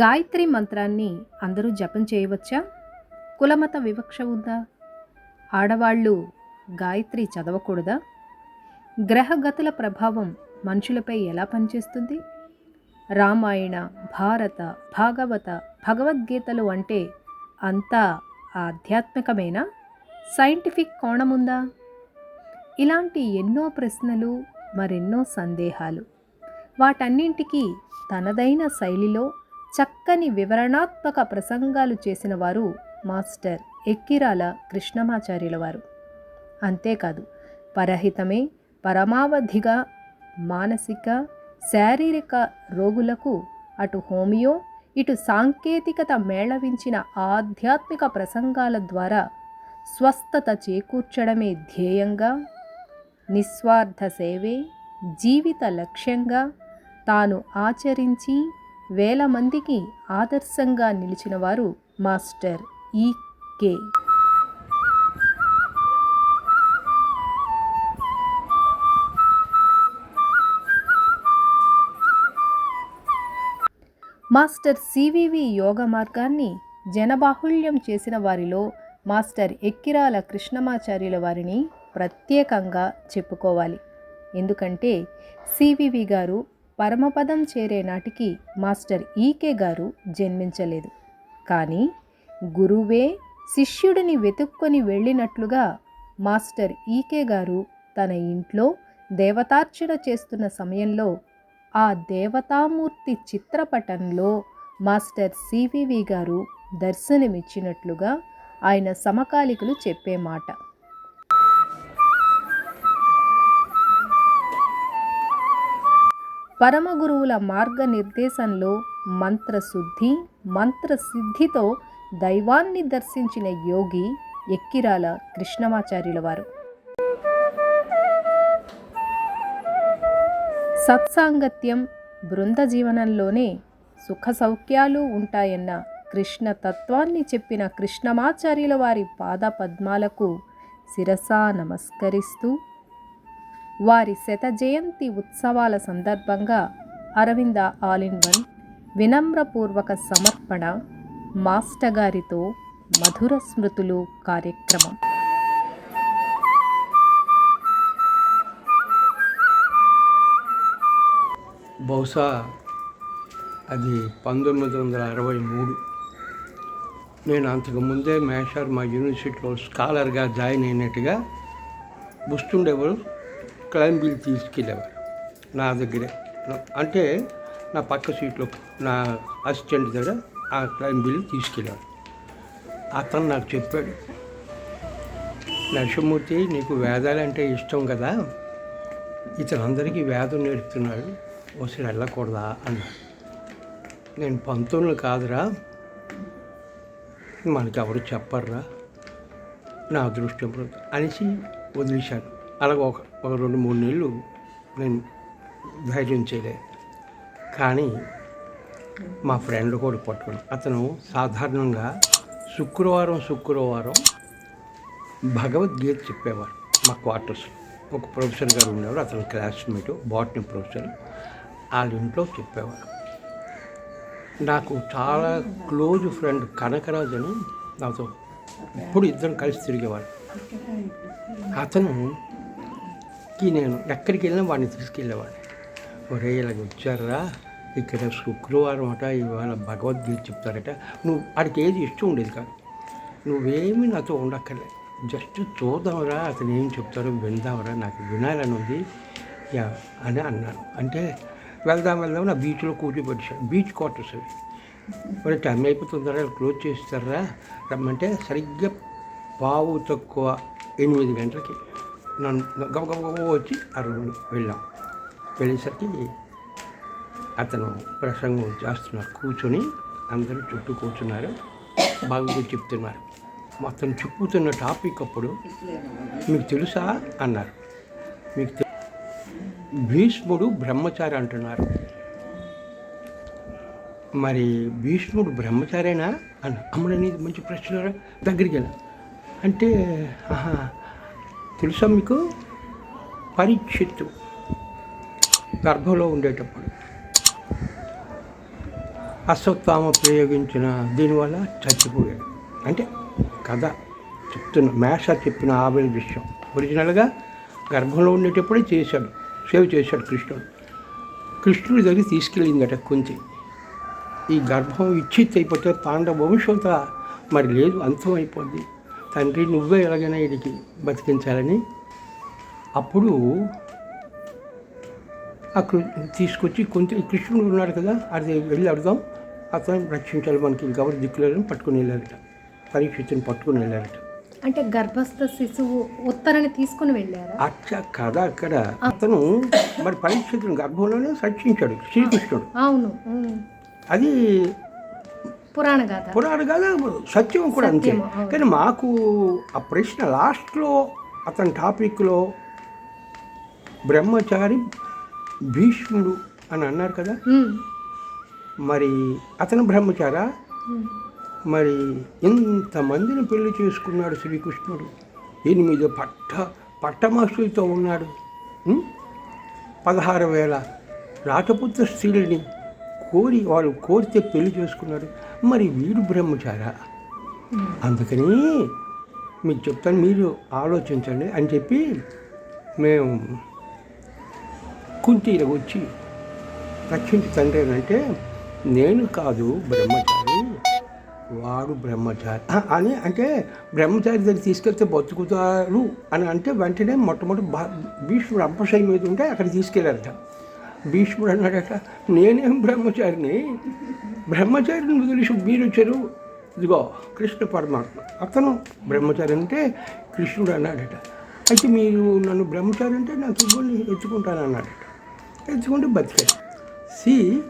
గాయత్రి మంత్రాన్ని అందరూ జపం చేయవచ్చా? కులమత వివక్ష ఉందా? ఆడవాళ్ళు గాయత్రి చదవకూడదా? గ్రహగతుల ప్రభావం మనుషులపై ఎలా పనిచేస్తుంది? రామాయణ భారత భాగవత భగవద్గీతలు అంటే అంతా ఆధ్యాత్మికమేనా? సైంటిఫిక్ కోణముందా? ఇలాంటి ఎన్నో ప్రశ్నలు మరెన్నో సందేహాలు. వాటన్నింటికీ తనదైన శైలిలో చక్కని వివరణాత్మక ప్రసంగాలు చేసిన వారు మాస్టర్ ఎక్కిరాల కృష్ణమాచార్యుల వారు అంతేకాదు పరహితమే పరమావధిగా మానసిక శారీరక రోగులకు అటు హోమియో ఇటు సాంకేతికత మేళవించిన ఆధ్యాత్మిక ప్రసంగాల ద్వారా స్వస్థత చేకూర్చడమే ధ్యేయంగా నిస్వార్థ సేవే జీవిత లక్ష్యంగా తాను ఆచరించి వేల మందికి ఆదర్శంగా నిలిచిన వారు master E K master C V V yoga మార్గాన్ని జనబాహుళ్యం చేసిన వారిలో మాస్టర్ ఎక్కిరాల కృష్ణమాచార్యుల వారిని ప్రత్యేకంగా చెప్పుకోవాలి. ఎందుకంటే సివివి గారు పరమపదం చేరే నాటికి మాస్టర్ ఈకే గారు జన్మించలేదు. కానీ గురువే శిష్యుడిని వెతుక్కొని వెళ్ళినట్లుగా మాస్టర్ ఈకే గారు తన ఇంట్లో దేవతార్చన చేస్తున్న సమయంలో ఆ దేవతామూర్తి చిత్రపటంలో మాస్టర్ సివివి గారు దర్శనమిచ్చినట్లుగా ఆయన సమకాలికులు చెప్పే మాట. పరమగురువుల మార్గనిర్దేశంలో మంత్రశుద్ధి మంత్రసిద్ధితో దైవాన్ని దర్శించిన యోగి ఎక్కిరాల కృష్ణమాచార్యుల వారు. సత్సాంగత్యం బృంద జీవనంలోనే సుఖ సౌఖ్యాలు ఉంటాయన్న కృష్ణ తత్వాన్ని చెప్పిన కృష్ణమాచార్యుల వారి పాద పద్మాలకు శిరసా నమస్కరిస్తూ వారి శత జయంతి ఉత్సవాల సందర్భంగా అరవింద ఆల్ ఇన్ వన్ వినమ్రపూర్వక సమర్పణ మాస్టర్ గారితో మధుర స్మృతులు కార్యక్రమం. బహుశా అది పంతొమ్మిది వందల అరవై మూడు. నేను అంతకుముందే మేషర్ మా యూనివర్సిటీలో స్కాలర్గా జాయిన్ అయినట్టుగా బుస్తుండేవారు క్లైంబిల్ తీసుకెళ్ళేవారు నా దగ్గరే. అంటే నా పక్క సీట్లో నా అసిస్టెంట్ దగ్గర ఆ క్లైంబిల్ తీసుకెళ్ళాడు అతను నాకు చెప్పాడు నరసింహమూర్తి నీకు వేదాలంటే ఇష్టం కదా? ఇతరందరికీ అందరికీ వేదం నేర్పుతున్నాడు. ఒకసారి వెళ్ళకూడదా? అన్నాడు. నేను పంతొమ్మిది కాదురా. మనకెవరు చెప్పర్రా? నా అదృష్టం అనేసి వదిలేశాను అలాగ ఒక ఒక రెండు మూడు నెలలు నేను ధైర్యం చేయలేదు కానీ మా ఫ్రెండ్ కూడా పట్టుకుని అతను సాధారణంగా శుక్రవారం శుక్రవారం భగవద్గీత చెప్పేవారు మా క్వార్టర్స్లో. ఒక ప్రొఫెసర్ గారు ఉండేవారు అతని క్లాస్మేట్ బాటనీ ప్రొఫెసర్ వాళ్ళ ఇంట్లో చెప్పేవారు. నాకు చాలా క్లోజ్ ఫ్రెండ్ కనకరాజు అని నాతో ఇప్పుడు ఇద్దరం కలిసి తిరిగేవారు. అతను ఎక్కి నేను ఎక్కడికి వెళ్ళినా వాడిని తీసుకెళ్ళేవాడిని. ఒరే ఇలాగ వచ్చారా? ఇక్కడ శుక్రవారం అట ఇవాళ భగవద్గీత చెప్తారట. నువ్వు వాడికి ఏది ఇష్టం ఉండేది కాదు. నువ్వేమీ నాతో ఉండక్కర్లే జస్ట్ చూద్దాంరా అతను ఏం చెప్తారో విందాంరా నాకు వినాలని ఉంది. యా అని అన్నాను. అంటే వెళ్దాం వెళ్దాం నా బీచ్లో కూర్చోబెట్టాను బీచ్ క్వార్టర్స్ అవి. మరి టైం అయిపోతుందరా క్లోజ్ చేస్తారా? రమ్మంటే సరిగ్గా పావు తక్కువ ఎనిమిది గంటలకి. నన్ను గబగబ వచ్చి ఆ వెళ్ళాం వెళ్ళేసరికి అతను ప్రసంగం చేస్తున్నారు కూర్చొని అందరూ చుట్టూ కూర్చున్నారు. బాగా చెప్తున్నారు. మొత్తం చెప్పుతున్న టాపిక్ అప్పుడు మీకు తెలుసా అన్నారు. మీకు భీష్ముడు బ్రహ్మచారి అంటున్నారు. మరి భీష్ముడు బ్రహ్మచారేనా? అన్న అనేది మంచి ప్రశ్న దగ్గరికి వెళ్ళా. అంటే ఆహా తెలుసా మీకు? పరీక్షిత్తు గర్భంలో ఉండేటప్పుడు. అశ్వత్థామ ప్రయోగించిన దీనివల్ల చచ్చిపోయాడు. అంటే కథ చెప్తున్న మేష చెప్పిన ఆవిడ విషయం. ఒరిజినల్గా గర్భంలో ఉండేటప్పుడే చేశాడు సేవ్ చేశాడు కృష్ణుడు. కృష్ణుడి దగ్గర తీసుకెళ్ళిందట కుంతి. ఈ గర్భం ఇచ్చిత్ అయిపోతే పాండవ వంశంతా మరి లేదు అంతం అయిపోద్ది తండ్రి నువ్వే ఎలాగైనా వీడికి బతికించాలని అప్పుడు అక్కడ తీసుకొచ్చి కొంచెం కృష్ణుడు ఉన్నాడు కదా అది వెళ్ళి అడుగుదాం. అతను రక్షించాలి మనకి ఇంకెవరు దిక్కులేదని పట్టుకుని వెళ్ళారట. పరీక్షితుని పట్టుకుని వెళ్ళారట. అంటే గర్భస్థ శిశువు ఉత్తరని తీసుకుని వెళ్ళారా? అచ్చ కథ అక్కడ. అతను మరి పరీక్షితుని గర్భంలోనే రక్షించాడు శ్రీకృష్ణుడు. అవును. అది పురాణ గాథ పురాణ కాదు సత్యం కూడా అంతే. కానీ మాకు ఆ ప్రశ్న లాస్ట్లో అతని టాపిక్లో బ్రహ్మచారి భీష్ముడు అని అన్నారు కదా. మరి అతను బ్రహ్మచారా. మరి ఇంతమందిని పెళ్ళి చేసుకున్నాడు శ్రీకృష్ణుడు ఎనిమిది పట్ట పట్టమాసులతో ఉన్నాడు? పదహారు వేల రాజపుత్ర స్త్రీలని కోరి వాళ్ళు కోరితే పెళ్ళి చేసుకున్నాడు మరి వీడు బ్రహ్మచార? అందుకని మీకు చెప్తాను మీరు ఆలోచించండి అని చెప్పి మేము కుంతీలకు వచ్చి రక్షించి తండ్రి అంటే నేను కాదు బ్రహ్మచారి వాడు బ్రహ్మచారి. అని అంటే బ్రహ్మచారి దగ్గర తీసుకెళ్తే బతుకుతారు అని అంటే వెంటనే మొట్టమొదటి భీష్ముడు అంపశయ మీద ఉంటే అక్కడ తీసుకెళ్ళారట. భీష్ముడు అన్నాడట నేనేం బ్రహ్మచారిని? బ్రహ్మచారిని వదిలేసి మీరు వచ్చారు. ఇదిగో కృష్ణ పరమాత్మ. అతను బ్రహ్మచారి అంటే కృష్ణుడు అన్నాడట. అయితే మీరు నన్ను బ్రహ్మచారి అంటే నాకు ఇవ్వండి ఎత్తుకుంటాను అన్నాడట. ఎత్తుకుంటే బతికాడు. సి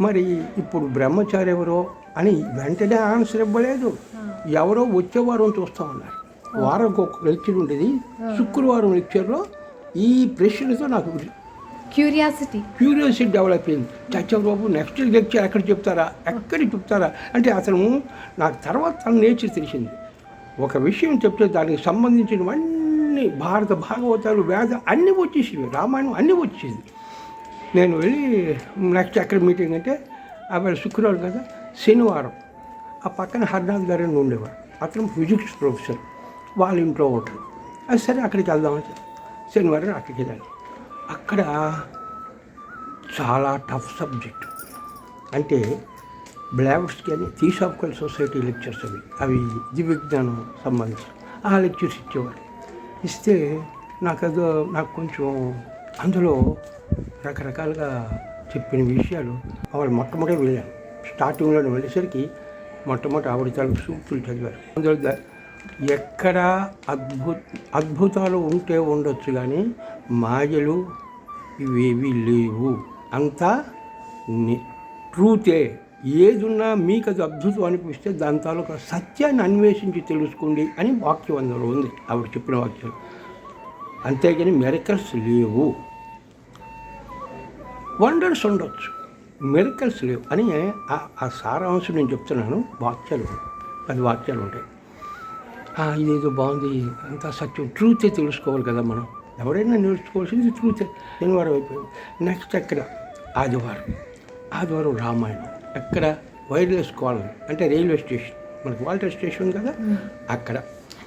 మరి ఇప్పుడు బ్రహ్మచారి ఎవరో అని వెంటనే ఆన్సర్ ఇవ్వలేదు. ఎవరో వచ్చే వారం చూస్తామన్నారు వారం ఒక లెక్చర్ ఉండేది. శుక్రవారం లెక్చర్లో ఈ ప్రశ్నతో నాకు క్యూరియాసిటీ. క్యూరియాసిటీ డెవలప్ అయింది చచ్చబాబు నెక్స్ట్ లెక్చర్ ఎక్కడ చెప్తారా? ఎక్కడ చెప్తారా? అంటే అతను నాకు తర్వాత తన నేచర్ తెలిసింది. ఒక విషయం చెప్తే దానికి సంబంధించినవన్నీ భారత భాగవతాలు వేద అన్నీ వచ్చేసేవి రామాయణం అన్నీ వచ్చేది నేను వెళ్ళి నెక్స్ట్ ఎక్కడ మీటింగ్ అంటే ఆవిడ శుక్రవారం కదా శనివారం. ఆ పక్కన హర్నాథ్ గారు ఉండేవారు. అతను ఫిజిక్స్ ప్రొఫెసర్. వాళ్ళ ఇంట్లో ఉంటారు అది సరే అక్కడికి వెళ్దామని శనివారం అక్కడికి వెళ్ళాలి అక్కడ చాలా టఫ్ సబ్జెక్ట్ అంటే బ్లావెట్స్కి అని థియోసాఫికల్ సొసైటీ లెక్చర్స్ అవి. అవి దివ్య విజ్ఞానం సంబంధించి ఆ లెక్చర్స్ ఇచ్చేవారు. ఇస్తే నాకు అదో నాకు కొంచెం అందులో రకరకాలుగా చెప్పిన విషయాలు వాళ్ళు మొట్టమొదటి వెళ్ళాను స్టార్టింగ్లో వెళ్ళేసరికి మొట్టమొదటి ఆవిడ తాలూకు సూక్తులు చదివారు. అందులో ఎక్కడ అద్భుత అద్భుతాలు ఉంటే ఉండొచ్చు కానీ మాయలు ఇవేవి లేవు. అంతా ని- ట్రూతే. ఏదున్నా మీకు అది అద్భుతం అనిపిస్తే దాని తాలూకా సత్యాన్ని అన్వేషించి తెలుసుకోండి అని వాక్యం అందులో ఉంది. ఆవిడ చెప్పిన వాక్యం. అంతేగాని మెరకల్స్ లేవు. వండర్స్ ఉండొచ్చు. మెరికల్స్ లేవు. అని ఆ- ఆ సారాంశం నేను చెప్తున్నాను. వాక్యాలు. పది వాక్యాలు ఉంటాయి. ఇదేదో బాగుంది అంతా సత్యం. ట్రూతే తెలుసుకోవాలి కదా మనం. ఎవరైనా నేర్చుకోవాల్సింది ట్రూతే శనివారం అయిపోయింది. నెక్స్ట్ ఎక్కడ? ఆదివారం. ఆదివారం రామాయణం. ఎక్కడ? Wireless colony. అంటే రైల్వే స్టేషన్. మనకి వాల్టర్ స్టేషన్ కదా? అక్కడ.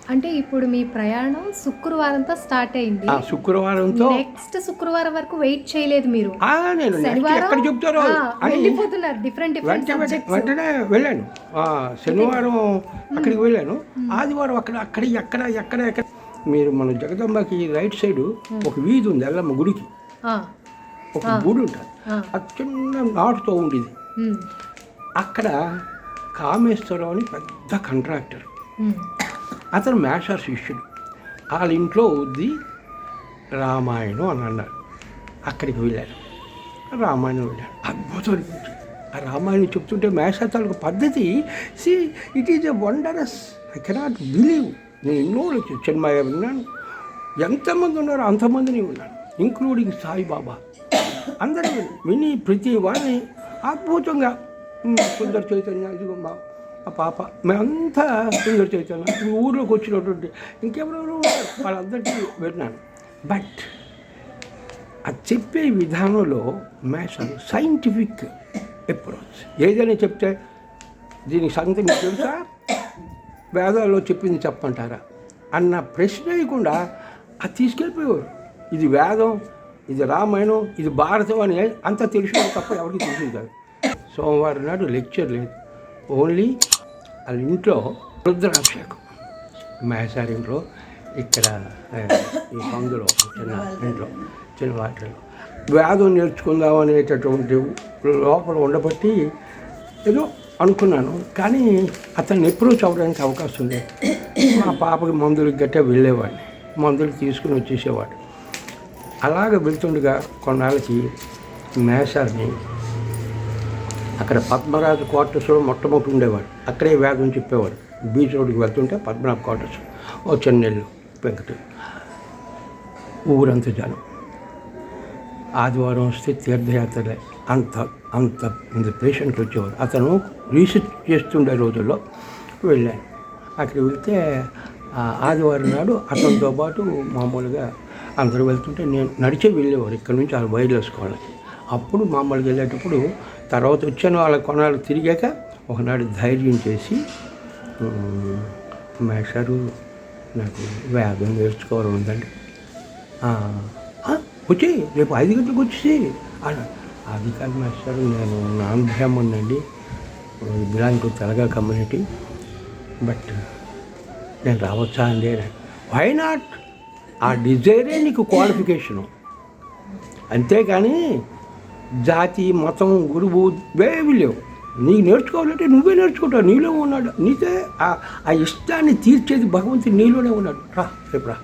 అంటే ఇప్పుడు మీ ప్రయాణం శుక్రవారంతో స్టార్ట్ అయింది. శుక్రవారంతో నెక్స్ట్ శుక్రవారం వరకు వెయిట్ చేయలేదు మీరు. నేను ఎక్కడ చెప్తారో వెళ్ళిపోతున్నారు డిఫరెంట్ డిఫరెంట్ వెంటనే వెళ్ళాను. శనివారం అక్కడికి వెళ్ళాను. ఆదివారం అక్కడ అక్కడ ఎక్కడ ఎక్కడ ఎక్కడ. మీరు మన జగదంబకి రైట్ సైడ్ ఒక వీధి ఉంది ఎల్లమ్మ గుడికి. ఒక గుడి ఉంటుంది. అది చిన్న నాటుతో ఉండేది. అక్కడ కామేశ్వరరావు అని పెద్ద కాంట్రాక్టర్ అతను మేషర్ శిష్యుడు. వాళ్ళ ఇంట్లో ఉంది రామాయణం అని అన్నారు అక్కడికి వెళ్ళారు రామాయణం వెళ్ళాను అద్భుతం ఆ రామాయణం చెప్తుంటే మేష తాలూకు పద్ధతి see it is a wondrous I cannot believe నేను ఎన్నో చిన్మయ విన్నాను ఎంతమంది ఉన్నారో అంతమందిని ఉన్నాను. ఇంక్లూడింగ్ సాయిబాబా. అందరూ విని ప్రతి వారిని అద్భుతంగా. సుందర చైతన్య ఇదిగో మా ఆ పాప. మేమంతా సుందర చైతన్య ఈ ఊర్లోకి వచ్చినటువంటి ఇంకెవరెవరు వాళ్ళందరికీ విన్నాను. బట్ అది చెప్పే విధానంలో మేషన్ సైంటిఫిక్ అప్రోచ్ ఏదైనా చెప్తే దీనికి సంగతి మీకు తెలుసా? వేదాల్లో చెప్పింది చెప్పంటారా అన్న ప్రశ్న వేయకుండా అది తీసుకెళ్ళిపోయేవారు. ఇది వేదం ఇది రామాయణం ఇది భారతం అని అంత తెలిసిన తప్ప ఎవరికి తెలిసింది కాదు. సోమవారం నాడు లెక్చర్ లేదు. ఓన్లీ వాళ్ళ ఇంట్లో రుద్రాభిషేకం. మహేశారి ఇంట్లో ఇక్కడ ఈ పందులో చిన్న ఇంట్లో చిన్న వాటిలో. వేదం నేర్చుకుందాం అనేటటువంటి లోపల ఉండబట్టి ఏదో అనుకున్నాను. కానీ అతన్ని ఎప్పుడూ చదవడానికి అవకాశం లేదు. మా పాపకి మందులకి గట్టా వెళ్ళేవాడిని. మందులు తీసుకుని వచ్చేసేవాడు. అలాగ వెళ్తుండగా కొన్నాళ్ళకి మేషాన్ని అక్కడ పద్మరాజు క్వార్టర్స్లో మొట్టమొదటి ఉండేవాడు. అక్కడే వేగం చెప్పేవాడు. బీచ్ రోడ్కి వెళ్తుంటే పద్మనాభ క్వార్టర్స్. ఓ చెన్నెళ్ళు వెంకట ఊరంతా జనం. ఆదివారం వస్తే తీర్థయాత్రలే. అంత అంత ఇంత పేషెంట్లు వచ్చేవారు. అతను రీసెర్చ్ చేస్తుండే రోజుల్లో వెళ్ళాను. అక్కడికి వెళ్తే ఆదివారం నాడు అతనితో పాటు మామూలుగా అందరూ వెళ్తుంటే నేను నడిచే వెళ్ళేవారు. ఇక్కడ నుంచి ఆ వైర్లు వేసుకోవాలి అప్పుడు మామూలుగా వెళ్ళేటప్పుడు తర్వాత వచ్చాను వాళ్ళ కొనాలు తిరిగాక ఒకనాడు ధైర్యం చేసి మేషారు నాకు వేగం నేర్చుకోవడం ఉందండి. వచ్చి రేపు ఐదు గంటలకు వచ్చేసి అది కాదు మాస్టర్ నేను నాన్ బ్రాహ్మణ్ అండి belong to Telaga community but నేను రావచ్చా అండి వై నాట్ ఆ డిజైరే నీకు క్వాలిఫికేషను. అంతేకాని జాతి మతం గురువు వేవి లేవు. నీకు నేర్చుకోవాలంటే నువ్వే నేర్చుకుంటావు. నీలో ఉన్నాడు. నీకే ఆ- ఆ ఇష్టాన్ని తీర్చేది భగవంతుడు నీలోనే ఉన్నాడు. రా రేపు రా.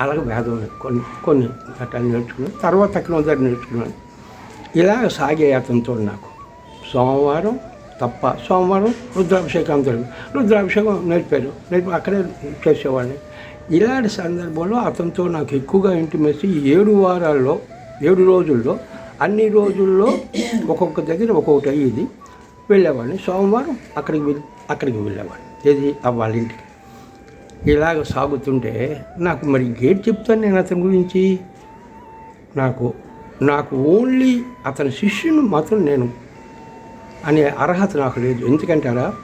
అలాగే వేదం కొన్ని కొన్ని ఘట్టాలు నేర్చుకున్నాను. తర్వాత తక్కువ దగ్గర నేర్చుకున్నాను. ఇలా సాగే అతనితో నాకు. సోమవారం తప్ప సోమవారం రుద్రాభిషేకం జరిగింది. రుద్రాభిషేకం నేర్పారు. నేర్పి అక్కడే చేసేవాడిని. ఇలాంటి సందర్భంలో అతనితో నాకు ఎక్కువగా ఇంటిమేసి ఏడు వారాల్లో ఏడు రోజుల్లో అన్ని రోజుల్లో ఒక్కొక్క దగ్గర ఒక్కొక్కటి అయ్యేది. వెళ్ళేవాడిని. సోమవారం అక్కడికి వెళ్ళి అక్కడికి వెళ్ళేవాడిని. ఏది? వాళ్ళ ఇంటికి. ఇలాగ సాగుతుంటే నాకు మరి ఇంకేం చెప్తాను నేను అతని గురించి? నాకు నాకు ఓన్లీ అతని శిష్యుని మాత్రం నేను అనే అర్హత నాకు లేదు. ఎందుకంటారా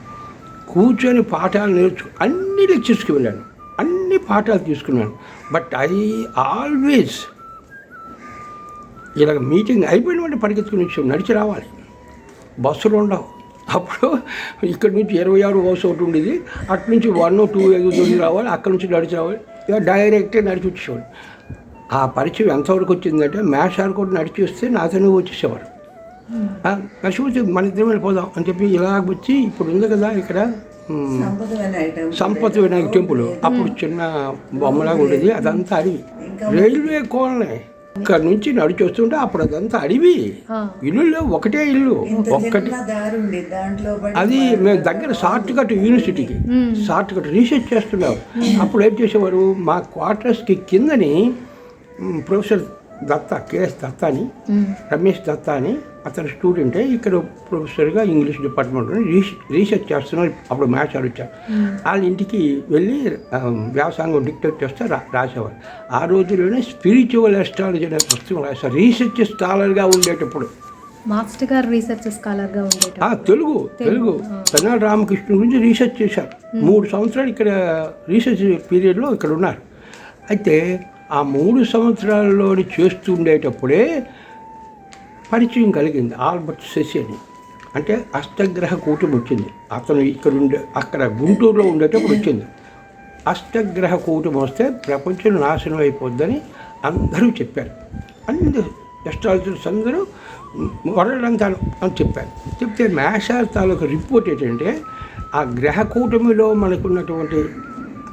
కూర్చొని పాఠాలు నేర్చు అన్ని లెక్చర్స్కి వెళ్ళాను. అన్ని పాఠాలు తీసుకున్నాను. బట్ ఐ ఆల్వేస్ ఇలాగ మీటింగ్ అయిపోయిన వెంటనే పరిగెత్తుకుని వచ్చాం నడిచి రావాలి. బస్సులు ఉండవు. అప్పుడు ఇక్కడ నుంచి ఇరవై ఆరు బస్సు ఒకటి ఉండేది. అటు నుంచి వన్ టూ ఎగుతుంది రావాలి. అక్కడ నుంచి నడిచి రావాలి. ఇక డైరెక్ట్గా నడిచి వచ్చేవాడు ఆ పరిచయం ఎంతవరకు వచ్చిందంటే మేషాలు కూడా నడిచి వస్తే నాతోనే వచ్చేసేవారు. వచ్చి మన ఇద్దరం వెళ్ళిపోదాం అని చెప్పి ఇలాగ వచ్చి ఇప్పుడు ఉంది కదా ఇక్కడ సంపత్ వినాయక టెంపుల్. అప్పుడు చిన్న బొమ్మలాగా ఉండేది. అదంతా అడవి. రైల్వే కోలనే ఇక్కడ నుంచి నడిచి వస్తుంటే అప్పుడు అదంతా అడవి. ఆ. ఇల్లు ఒకటే ఇల్లు. ఒక్కటి. అది మేము దగ్గర షార్ట్ కట్ యూనివర్సిటీకి. షార్ట్ కట్ రీసెర్చ్ చేస్తున్నాం. అప్పుడు ఏం చేసేవారు? మా క్వార్టర్స్కి కిందని professor Datta K S Datta అని రమేష్ దత్తా అని అతని స్టూడెంటే ఇక్కడ ప్రొఫెసర్గా ఇంగ్లీష్ డిపార్ట్మెంట్లో రీసెర్చ్ చేస్తున్నారు. అప్పుడు మ్యాథ్స్ వచ్చారు వాళ్ళ ఇంటికి వెళ్ళి వ్యాసంగం డిక్టేట్ చేస్తే రా రాసేవారు. ఆ రోజుల్లోనే స్పిరిచువల్ ఎస్ట్రాలజీ అనే పుస్తకం రాశారు. రీసెర్చ్ స్కాలర్గా ఉండేటప్పుడు. మాస్టర్ గారు రీసెర్చ్ స్కాలర్గా ఉండేట ఆ, తెలుగు తెలుగు తెనాలి రామకృష్ణ గురించి రీసెర్చ్ చేశారు. మూడు సంవత్సరాలు ఇక్కడ రీసెర్చ్ పీరియడ్లో ఇక్కడ ఉన్నారు. అయితే ఆ మూడు సంవత్సరాల్లోని చేస్తుండేటప్పుడే పరిచయం కలిగింది. ఆల్బర్ట్ శశి అని అంటే అష్టగ్రహ కూటమి వచ్చింది. అతను ఇక్కడ ఉండే అక్కడ గుంటూరులో ఉండేటప్పుడు వచ్చింది. అష్టగ్రహ కూటమి వస్తే ప్రపంచం నాశనం అయిపోద్దని అందరూ చెప్పారు. అన్ని ఎస్ట్రాలజర్స్ అందరూ వరలంతా అని చెప్పారు. చెప్తే మేషాల తాలూకు రిపోర్ట్ ఏంటంటే ఆ గ్రహ కూటమిలో మనకున్నటువంటి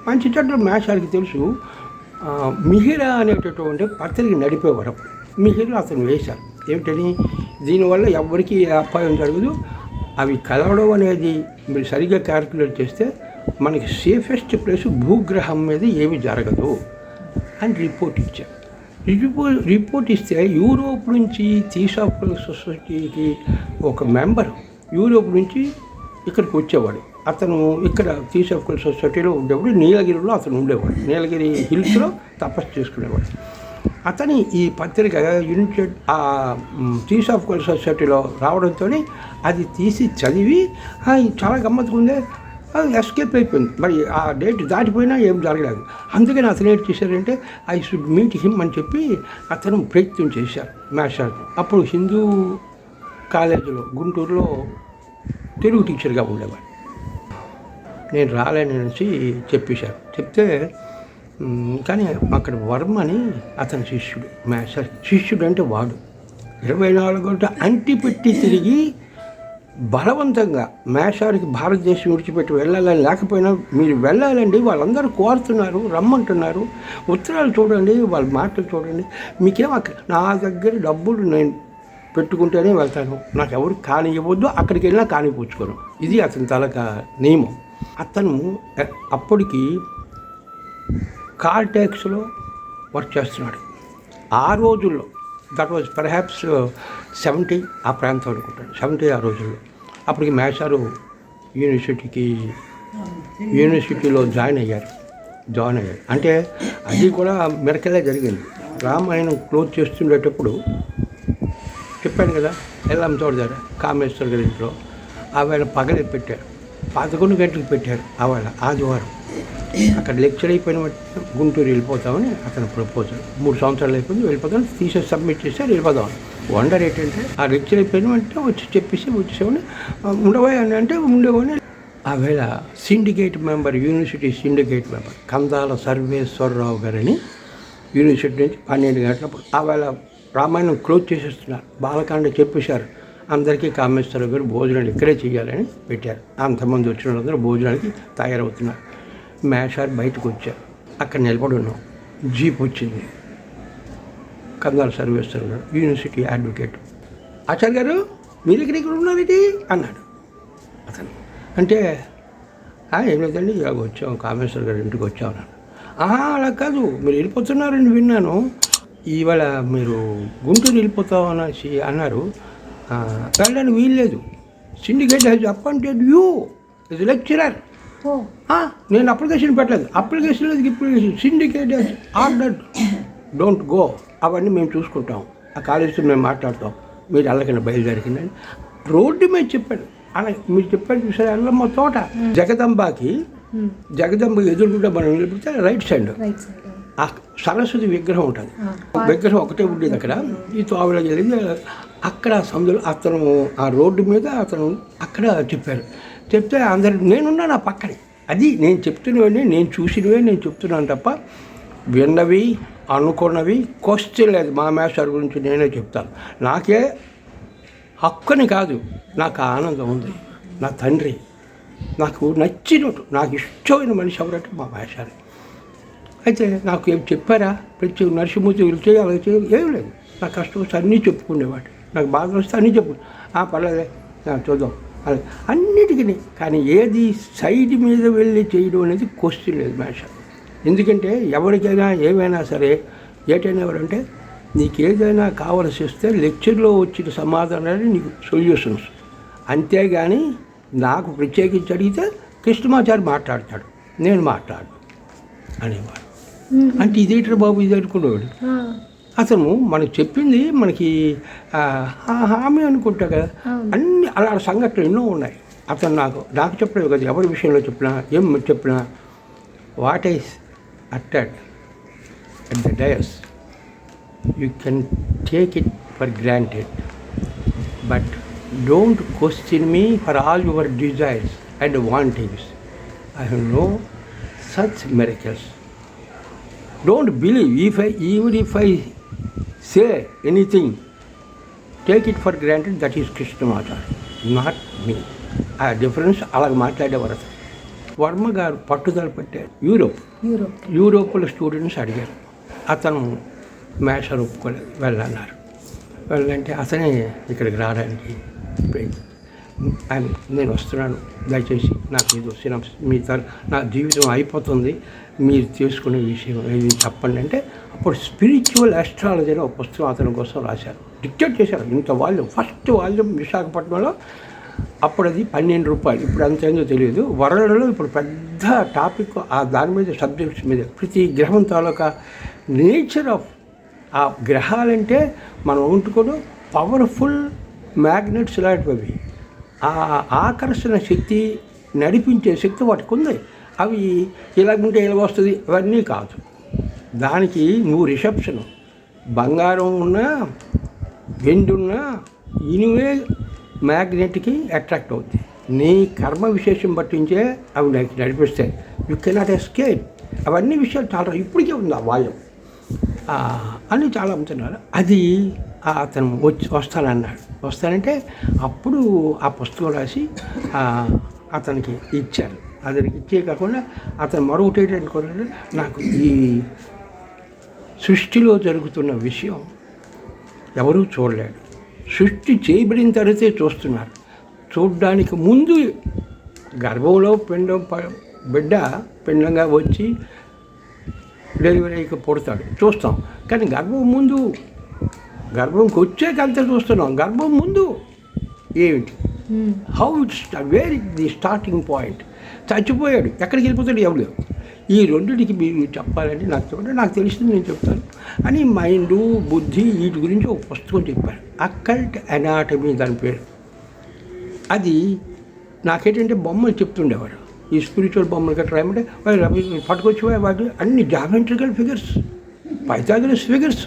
మంచి చెడ్డ మేషాలకి తెలుసు. మిహిర అనేటటువంటి పత్రిక నడిపేవారు. అప్పుడు అతను వేశారు ఏమిటని? దీనివల్ల ఎవరికి అపాయం జరగదు. అవి కలవడం అనేది మీరు సరిగ్గా క్యాల్కులేట్ చేస్తే మనకి సేఫెస్ట్ ప్లేస్ భూగ్రహం మీద ఏమి జరగదు అని రిపోర్ట్ ఇచ్చారు. రిపోర్ట్ రిపోర్ట్ ఇస్తే యూరోప్ నుంచి థీసాఫికల్ సొసైటీకి ఒక మెంబర్ యూరోప్ నుంచి ఇక్కడికి వచ్చేవాడు. అతను ఇక్కడ థీసాఫికల్ సొసైటీలో ఉండేవాడు నీలగిరిలో అతను ఉండేవాడు. నీలగిరి హిల్స్లో తపస్సు చేసుకునేవాడు. అతని ఈ పత్రిక యునైటెడ్ తీస్ ఆఫ్ కల్ సొసైటీలో రావడంతో అది తీసి చదివి చాలా గమ్మత్తుగా ఉంది అది ఎస్కేప్ అయిపోయింది. మరి ఆ డేట్ దాటిపోయినా ఏం జరగలేదు. అందుకని అతను ఏంటి చేశారంటే ఐ షుడ్ మీట్ హిమ్ అని చెప్పి అతను ప్రయత్నం చేశారు మాస్టర్. అప్పుడు హిందూ కాలేజీలో గుంటూరులో తెలుగు టీచర్గా ఉండేవాడు. నేను రాలేని అనేసి చెప్పేశారు. చెప్తే కానీ అక్కడ వర్మని అతని శిష్యుడు మాస్టర్ శిష్యుడు అంటే వాడు. ఇరవై నాలుగు అంటి పెట్టి తిరిగి బలవంతంగా మేషానికి భారతదేశం విడిచిపెట్టి వెళ్ళాలని లేకపోయినా మీరు వెళ్ళాలండి వాళ్ళందరూ కోరుతున్నారు రమ్మంటున్నారు. ఉత్తరాలు చూడండి వాళ్ళ మాటలు చూడండి. మీకేం నా దగ్గర డబ్బులు నేను పెట్టుకుంటేనే వెళ్తాను. నాకు ఎవరు కాని ఇవ్వద్దు అక్కడికి వెళ్ళినా కానిపుచ్చుకోను ఇది అతని తలక నియమం. అతను అప్పటికి కార్ ట్యాక్స్లో వర్క్ చేస్తున్నాడు. ఆ రోజుల్లో దట్ వాజ్ పర్హాప్స్ సెవెంటీ ఆ ప్రాంతం అనుకుంటాడు సెవెంటీ ఆ రోజుల్లో. అప్పటికి మేషారు యూనివర్సిటీకి యూనివర్సిటీలో జాయిన్ అయ్యారు. జాయిన్ అయ్యారు. అంటే అది కూడా మెరకలే జరిగింది. రామాయణం క్లోజ్ చేస్తుండేటప్పుడు చెప్పాను కదా ఎల్లం తోట దగ్గర కామేశ్వర్ గారి ఇంట్లో ఆవిడ పగలే పెట్టారు. పదకొండు గంటలకు పెట్టారు ఆవేళ ఆదివారం. అక్కడ లెక్చర్ అయిపోయిన గుంటూరు వెళ్ళిపోతామని అతను ప్రపోజల్. మూడు సంవత్సరాలు అయిపోయింది వెళ్ళిపోతాం తీసేసి సబ్మిట్ చేస్తే వెళ్ళిపోదామని. వండర్ ఏంటంటే ఆ లెక్చర్ అయిపోయిన వెంటనే వచ్చి చెప్పేసి వచ్చేసామని ఉండవా అని అంటే ఉండేవని ఆవేళ syndicate member university syndicate member Kandala Sarveswararao గారని యూనివర్సిటీ నుంచి పన్నెండు గంటలప్పుడు ఆవేళ రామాయణం క్లోజ్ చేసేస్తున్నారు. బాలకాండ చెప్పేశారు. అందరికీ కామేశ్వర గారు భోజనాలు ఇక్కడే చేయాలని పెట్టారు. అంతమంది వచ్చిన వాళ్ళందరూ భోజనానికి తయారవుతున్నారు. మేషార్ బయటకు వచ్చారు. అక్కడ నిలబడి ఉన్నాం. జీప్ వచ్చింది. కందాల సర్వేశ్వర గారు యూనివర్సిటీ అడ్వకేట్. ఆచార్య గారు మీరు ఇక్కడ ఇక్కడ ఉన్నారేంటి అన్నాడు. అతను. అంటే ఏం లేదండి ఇలాగ వచ్చాం కామేశ్వర గారి ఇంటికి వచ్చాం అన్నాడు. "ఆహా, అలా కాదు మీరు వెళ్ళిపోతున్నారని విన్నాను. ఇవాళ మీరు గుంటూరు వెళ్ళిపోతాం అనేసి అన్నారు. వెళ్ళడానికి వీల్లేదు. Syndicate has appointed you is lecturer నేను అప్లికేషన్ పెట్టలేదు. అప్లికేషన్ లేదు application syndicate order don't go అవన్నీ మేము చూసుకుంటాం. ఆ కాలేజీతో మేము మాట్లాడతాం. మీరు అల్లకన్నా బయలుదేరికిందని రోడ్డు మీద చెప్పాడు. అలా మీరు చెప్పాడు చూసారు? అల్లమ్మ తోట. జగదంబాకి జగదంబ ఎదురుగుండా మనం నిలబడితే రైట్ సైడ్. రైట్ సైడ్ ఆ సరస్వతి విగ్రహం ఉంటుంది. విగ్రహం ఒకటే ఉండేది అక్కడ. ఈ తోవలో జరిగింది అక్కడ సందులో అతను ఆ రోడ్డు మీద అతను అక్కడ చెప్పారు. చెప్తే అందరు నేనున్నా నా పక్కనే. అది నేను చెప్తున్నవన్నీ నేను చూసినవే నేను చెప్తున్నాను తప్ప విన్నవి అనుకున్నవి క్వశ్చన్ లేదు. మా మేస్టర్ గురించి నేనే చెప్తాను. నాకే హక్కుని కాదు. నాకు ఆనందం ఉంది. నా తండ్రి నాకు నచ్చినట్టు నాకు ఇష్టమైన మనిషి ఎవరంటే మా మేషారి అయితే నాకు ఏం చెప్పారా? ప్రతి నరసింహూర్తి ఇలా చేయాలి అలా చేయాలి. ఏం లేదు. నా కష్టం అన్నీ చెప్పుకునేవాడు. నాకు బాధ వస్తే అన్నీ చెప్పు. ఆ పర్లేదే చూద్దాం. అన్నిటికీ కానీ ఏది సైడ్ మీద వెళ్ళి చేయడం అనేది క్వశ్చన్ లేదు మేష. ఎందుకంటే ఎవరికైనా ఏమైనా సరే ఏటైనా ఎవరంటే నీకు ఏదైనా కావలసి వస్తే లెక్చర్లో వచ్చిన సమాధానాలు నీకు సొల్యూషన్స్ అంతేగాని నాకు ప్రత్యేకించి అడిగితే కృష్ణమాచారి మాట్లాడతాడు. నేను మాట్లాడు అనేవాడు. అంటే ఇదేంటి బాబు ఇది అనుకునేవాడు. అతను మనకు చెప్పింది మనకి హామీ అనుకుంటా కదా. అన్ని అలా సంఘటనలు ఎన్నో ఉన్నాయి. అతను నాకు నాకు చెప్పలేదు కదా ఎవరి విషయంలో చెప్పినా ఏం చెప్పినా. What is అట్టడ్ at the dais you can take it for granted but don't question me for all your desires and wantings I have no such miracles don't believe if I even if I say anything, take it for granted that is Krishnamacharya, not me. ఆ difference అలాగ మాట్లాడేవారు. వర్మ గారు పట్టుదల పెట్టారు. Europe Europe యూరోప్లో students అడిగారు. అతను మేషర్ ఒప్పుకోలేదు వెళ్ళన్నారు. వెళ్ళంటే అతనే ఇక్కడికి రావడానికి ఆయన నేను వస్తున్నాను. దయచేసి నాకు ఇది వచ్చిన మీ తర నా జీవితం అయిపోతుంది. మీరు తీసుకునే విషయం ఏది చెప్పండి అంటే అప్పుడు స్పిరిచువల్ అస్ట్రాలజీ అనే ఒక పుస్తకం అతని కోసం రాశారు. డిక్టేట్ చేశారు. ఇంత వాల్యూమ్ ఫస్ట్ వాల్యూమ్ విశాఖపట్నంలో. అప్పుడు అది పన్నెండు రూపాయలు. ఇప్పుడు అంత ఏందో తెలియదు. వరల్డ్లో ఇప్పుడు పెద్ద టాపిక్ ఆ దాని మీద సబ్జెక్ట్స్ మీద ప్రతి గ్రహం తాలూకా నేచర్ ఆఫ్ ఆ గ్రహాలంటే మనం ఉంటుకోవడం పవర్ఫుల్ మ్యాగ్నెట్స్ లాంటివి ఆ ఆకర్షణ శక్తి నడిపించే శక్తి వాటికి ఉంది. అవి ఇలాగుంటే ఇలా వస్తుంది. అవన్నీ కాదు. దానికి నువ్వు రిసెప్షన్ బంగారం ఉన్నా వెండి ఉన్నా ఇనువే మ్యాగ్నెట్కి అట్రాక్ట్ అవుతుంది నీ కర్మ విశేషం పట్టించే అవి నాకు నడిపిస్తాయి. యు కెనాట్ ఎస్కేప్ అవన్నీ విషయాలు చాలా ఇప్పటికే ఉంది ఆ వాయువు అని చాలా అమ్ముతున్నారు అది అతను వచ్చి వస్తానన్నాడు. వస్తానంటే అప్పుడు ఆ పుస్తకం రాసి అతనికి ఇచ్చారు. అతనికి ఇచ్చే కాకుండా అతను మరొకటి ఏంటంటే నాకు ఈ సృష్టిలో జరుగుతున్న విషయం ఎవరూ చూడలేడు సృష్టి చేయబడిన తర్వాతే చూస్తున్నారు. చూడడానికి ముందు గర్భంలో పిండం బిడ్డ పిండంగా వచ్చి డెలివరీ అయ్యి పుడతాడు. చూస్తాం. కానీ గర్భం ముందు గర్భంకి వచ్చాక అంతా చూస్తున్నాం. గర్భం ముందు ఏమిటి. How it's where the starting point చచ్చిపోయాడు. ఎక్కడికి వెళ్ళిపోతాడు? ఎవరు ఈ రెండింటికి మీరు చెప్పాలంటే నాకు చెప్పండి. నాకు తెలిసింది నేను చెప్తాను. అని మైండ్ బుద్ధి వీటి గురించి ఒక పుస్తకం చెప్పారు అక్కల్ట్ అనాటమీ దాని పేరు. అది నాకేంటంటే బొమ్మలు చెప్తుండేవాడు. ఈ స్పిరిచువల్ బొమ్మలు గట్రా ఏమంటే పట్టుకొచ్చి వాటి అన్ని జామెట్రికల్ ఫిగర్స్ పైథాగరస్ ఫిగర్స్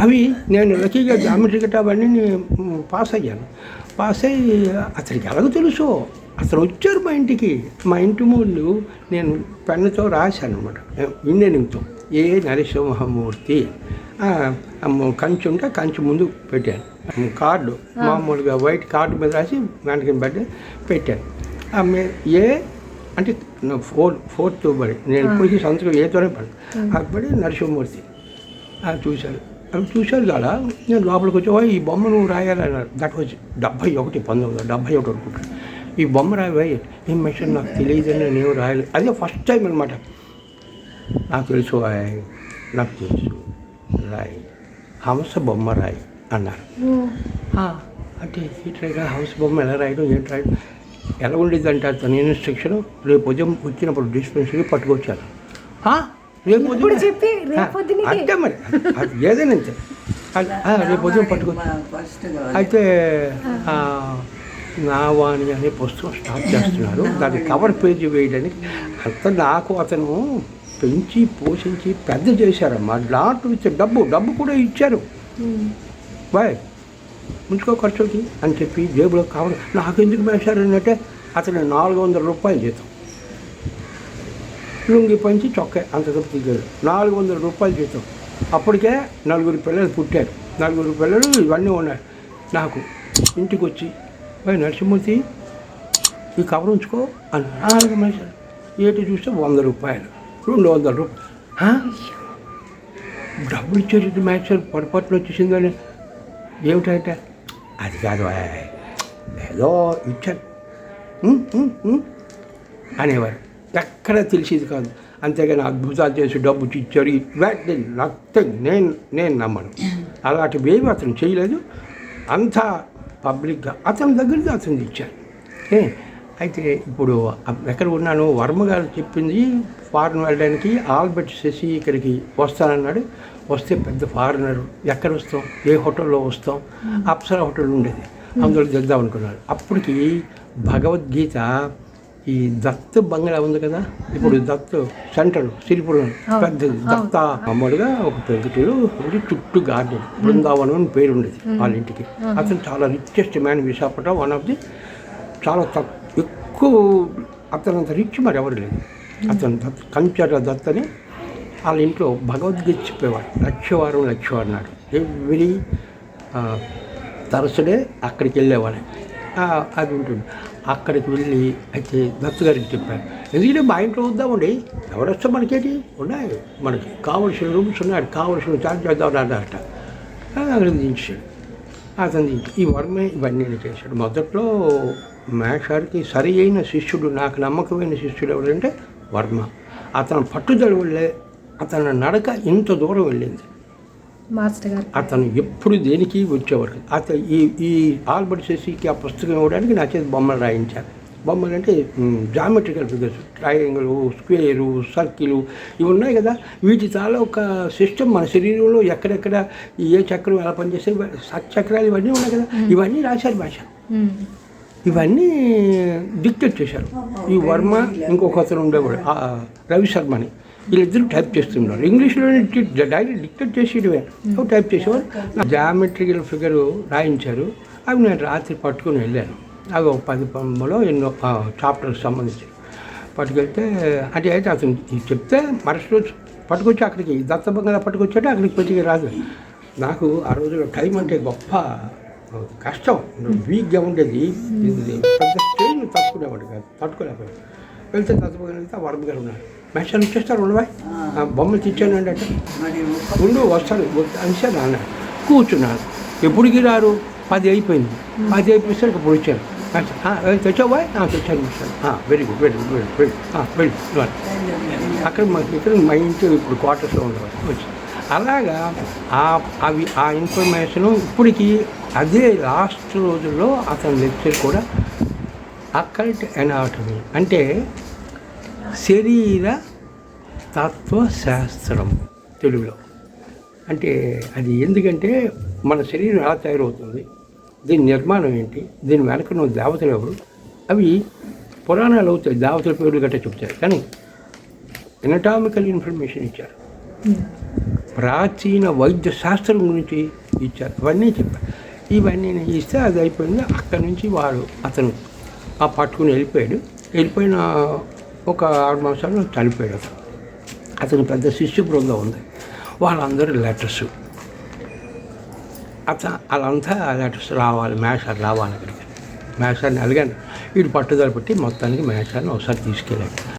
అవి నేను లక్కీగా జామెట్రీ గట్రా అవన్నీ పాస్ అయ్యాను. పాస్ అయ్యి అతనికి ఎలాగో తెలుసు. అతను వచ్చారు మా ఇంటికి. మా ఇంటి ముందు నేను పెన్నుతో రాశాను అనమాట ఇండియన్తో ఏ నరసింహమూర్తి. కంచె ఉంటే కంచె ముందు పెట్టాను. కార్డు మామూలుగా వైట్ కార్డు మీద రాసి వెనక పెట్టి పెట్టాను ఏ అంటే ఫోర్ ఫోర్త్ బడి నేను ఇప్పటికీ సంతకం ఏతోనే పడి అప్పటి నరసింహమూర్తి చూశాను అవి చూశాను కదా నేను లోపలికి వచ్చి "ఓ, ఈ బొమ్మ నువ్వు రాయాలన్నారు. దట్ వచ్చి డెబ్భై ఒకటి పంతొమ్మిది డెబ్భై ఒకటి అనుకుంటాను ఈ బొమ్మ రాయి ఏం మెషన్ నాకు తెలియదని నేను రాయలేదు అదే ఫస్ట్ టైం అనమాట నాకు తెలుసు నాకు తెలుసు రాయి హంస బొమ్మ రాయి అన్నారు. ఓ. "ఆ, అంటే ఇట్లా హౌస్ బొమ్మ ఎలా రాయడం ఏంటి రాయడం ఎలా ఉండేది అంటే అతని ఇన్స్ట్రక్షన్ రేపు ఉదయం వచ్చినప్పుడు డిస్పెన్సరీ పట్టుకొచ్చాను "ఆ, రేపు చెప్పి? అంటే మరి అది ఏదైనా అంతే అది, "ఆ, రేపు ఉదయం పట్టుకొచ్చి ఫస్ట్ అయితే ఆ, నావాణి అనే పుస్తకం స్టార్ట్ చేస్తున్నారు. దాని కవర్ పేజీ వేయడానికి అంత నాకు అతను పెంచి పోషించి పెద్ద చేశారమ్మా. నాట్ విత్ డబ్బు డబ్బు కూడా ఇచ్చారు. బాయ్ ఉంచుకో ఖర్చులకి అని చెప్పి జేబులో కావాలి నాకు ఎందుకు వేశారనంటే అతను నాలుగు వందల రూపాయలు జీతం. లుంగి పంచి చొక్కా అంత తప్పు దిగాడు నాలుగు వందల రూపాయలు జీతం. అప్పటికే నలుగురు పిల్లలు పుట్టారు. నలుగురు పిల్లలు ఇవన్నీ ఉన్నాయి. నాకు ఇంటికి వచ్చి "ఓయ్ నరసింహూర్తి ఈ కవర్ ఉంచుకో అని నాలుగు మనిషి ఏటి చూస్తే వంద రూపాయలు. రెండు వందల రూపాయలు "హా? డబ్బులు ఇచ్చేది మ్యాచ్ పొరపాటున వచ్చేసిందని ఏమిటంటే? అది కాదు. ఏదో ఉమ్ అనేవారు. ఎక్కడ తెలిసేది కాదు. అంతేగాని అద్భుతాలు చేసి డబ్బు ఇచ్చారు ఇవన్నీ నథింగ్ నేను నేను నమ్మను. అలాంటివేవి అతను చేయలేదు. అంతా పబ్లిక్గా అతని దగ్గరికి అతను ఇచ్చారు. ఏ అయితే ఇప్పుడు ఎక్కడ ఉన్నాను? వర్మ గారు చెప్పింది ఫారెన్ వెళ్ళడానికి ఆల్బర్ట్ శశి ఇక్కడికి వస్తానన్నాడు. వస్తే పెద్ద ఫారినర్ ఎక్కడ వస్తాం ఏ హోటల్లో వస్తాం అప్సరా హోటల్ ఉండేది. అందులో దిద్దాం అనుకున్నారు. అప్పటికి భగవద్గీత ఈ దత్ బంగ్లా ఉంది కదా ఇప్పుడు దత్ సెంటర్ సిరిపురం పెద్దది. దత్త మామూలుగా ఒక పెంకుటిలు ఒకటి చుట్టూ గార్డెన్ బృందావనం అని పేరు ఉండేది వాళ్ళ ఇంటికి. అతను చాలా richest man Visakhapatnam one of the చాలా తక్కువ ఎక్కువ అతను అంత రిచ్ మరి ఎవరు లేదు. అతను దత్ కంచర దత్ అని వాళ్ళ ఇంట్లో భగవద్గీత చెప్పేవాడు. లక్షవారం లక్షవారం నాడు. ఎవ్రీ తరచుడే అక్కడికి వెళ్ళేవాడు. ఆ, అది ఉంటుంది. అక్కడికి వెళ్ళి అయితే దత్తు గారికి చెప్పారు. ఎందుకంటే మా ఇంట్లో వద్దామండి ఎవరు వస్తే మనకేంటి? ఉన్నాయి. మనకి కావలసిన రూమ్స్ ఉన్నాయి. కావలసిన ఛార్జ్ చేద్దాం అన్నట అక్కడ అతను ఈ వర్మే ఇవన్నీ చేశాడు. మొదట్లో మేషారికి సరి అయిన శిష్యుడు నాకు నమ్మకమైన శిష్యుడు ఎవరంటే వర్మ. అతను పట్టుదల వల్లే అతని నడక ఇంత దూరం వెళ్ళింది. మాస్టర్ గారు. అతను ఎప్పుడు దేనికి వచ్చేవారు? అతను ఈ ఈ ఆల్బర్ట్ శశికి ఆ పుస్తకం ఇవ్వడానికి నా చేతి బొమ్మలు రాయించారు. బొమ్మలు అంటే geometrical figures triangle square circle ఇవి ఉన్నాయి కదా. వీటి చాలా ఒక సిస్టమ్ మన శరీరంలో ఎక్కడెక్కడ ఏ చక్రం ఎలా పనిచేస్తే చక్రాలు ఇవన్నీ ఉన్నాయి కదా. ఇవన్నీ రాశారు భాష. ఇవన్నీ డిక్టేట్ చేశారు. ఈ వర్మ ఇంకొక అతను ఉండేవాడు ఆ, రవి శర్మని వీళ్ళిద్దరూ టైప్ చేస్తున్నారు. ఇంగ్లీష్లోనే డైరెక్ట్ డిక్టేట్ చేసేటివే అవి టైప్ చేసేవారు జామెట్రికల్ ఫిగర్ రాయించారు. అవి నేను రాత్రి పట్టుకుని వెళ్ళాను. అవి ఒక పది బొమ్మలో ఎన్నో చాప్టర్కి సంబంధించి పట్టుకెళ్తే అంటే అయితే అతను చెప్తే మరుసటి రోజు పట్టుకొచ్చి అక్కడికి దత్తబంగా పట్టుకొచ్చాడు అక్కడికి పెట్టి రాదు. నాకు ఆ రోజుల్లో టైం అంటే గొప్ప కష్టం. వీక్గా ఉండేది. ఇది పెద్ద స్టేజ్ తట్టుకునేవాడు కాదు తట్టుకోలేకపోయాడు. వెళ్తే దత్తబంగా వెళ్తే వరద గారు ఉన్నారు. మెషన్ ఇచ్చేస్తారు ఉండవాయి బొమ్మలు తెచ్చానండి అంటే. ఉండు వస్తాను. అనిసాను అన్నాడు కూర్చున్నాను ఎప్పటికి రారు పది అయిపోయింది. పది అయిపోయిస్తే ఇప్పుడు వచ్చాను తెచ్చావా తెచ్చాను mister very good very good very very very అక్కడ మాకు ఇక్కడ మా ఇంటి ఇప్పుడు క్వార్టర్స్లో ఉండేవారు వచ్చి. అలాగా ఆ అవి ఆ ఇన్ఫర్మేషన్ ఇప్పటికి అదే లాస్ట్ రోజుల్లో అతని లెక్చర్ కూడా అకల్ట్ ఎనాటమీ. అంటే శరీర తత్వశాస్త్రం తెలుగులో. అంటే అది ఎందుకంటే మన శరీరం ఎలా తయారవుతుంది దీని నిర్మాణం ఏంటి దీని వెనక ఉన్న దేవతలు ఎవరు అవి పురాణాలు అవుతాయి దేవతల పేర్లు గట్రా చెప్తారు. కానీ ఎనటామికల్ ఇన్ఫర్మేషన్ ఇచ్చారు. ప్రాచీన వైద్య శాస్త్రం గురించి ఇచ్చారు. అవన్నీ చెప్పారు. ఇవన్నీ నేను ఇస్తే అది అయిపోయింది. అక్కడి నుంచి వాడు అతను ఆ పట్టుకుని వెళ్ళిపోయాడు. వెళ్ళిపోయిన ఒక ఆరు మాసాలు చనిపోయాడు అతను. పెద్ద శిష్యు బృందం ఉంది. వాళ్ళందరూ లెటర్స్ అత వాళ్ళంతా లెటర్స్ రావాలి మేషాలు రావాలి అక్కడికి. మేషాన్ని అడిగాను. వీడు పట్టుదల పెట్టి మొత్తానికి మేషాన్ని ఒకసారి తీసుకెళ్ళాడు.